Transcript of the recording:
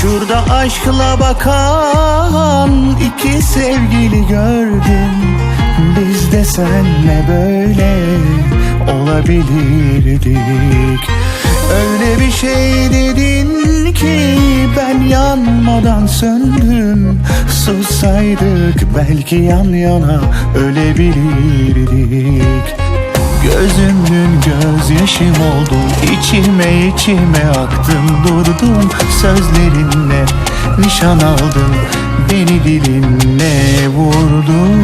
Şurada aşkla bakan iki sevgili gördüm. Biz de senle böyle olabilirdik. Öyle bir şey dedin ki ben yanmadan söndüm. Sussaydık belki yan yana ölebilirdik Gözümün gözyaşım oldun içime içime aktın durdun Sözlerinle. Nişan aldın beni dilinle vurdun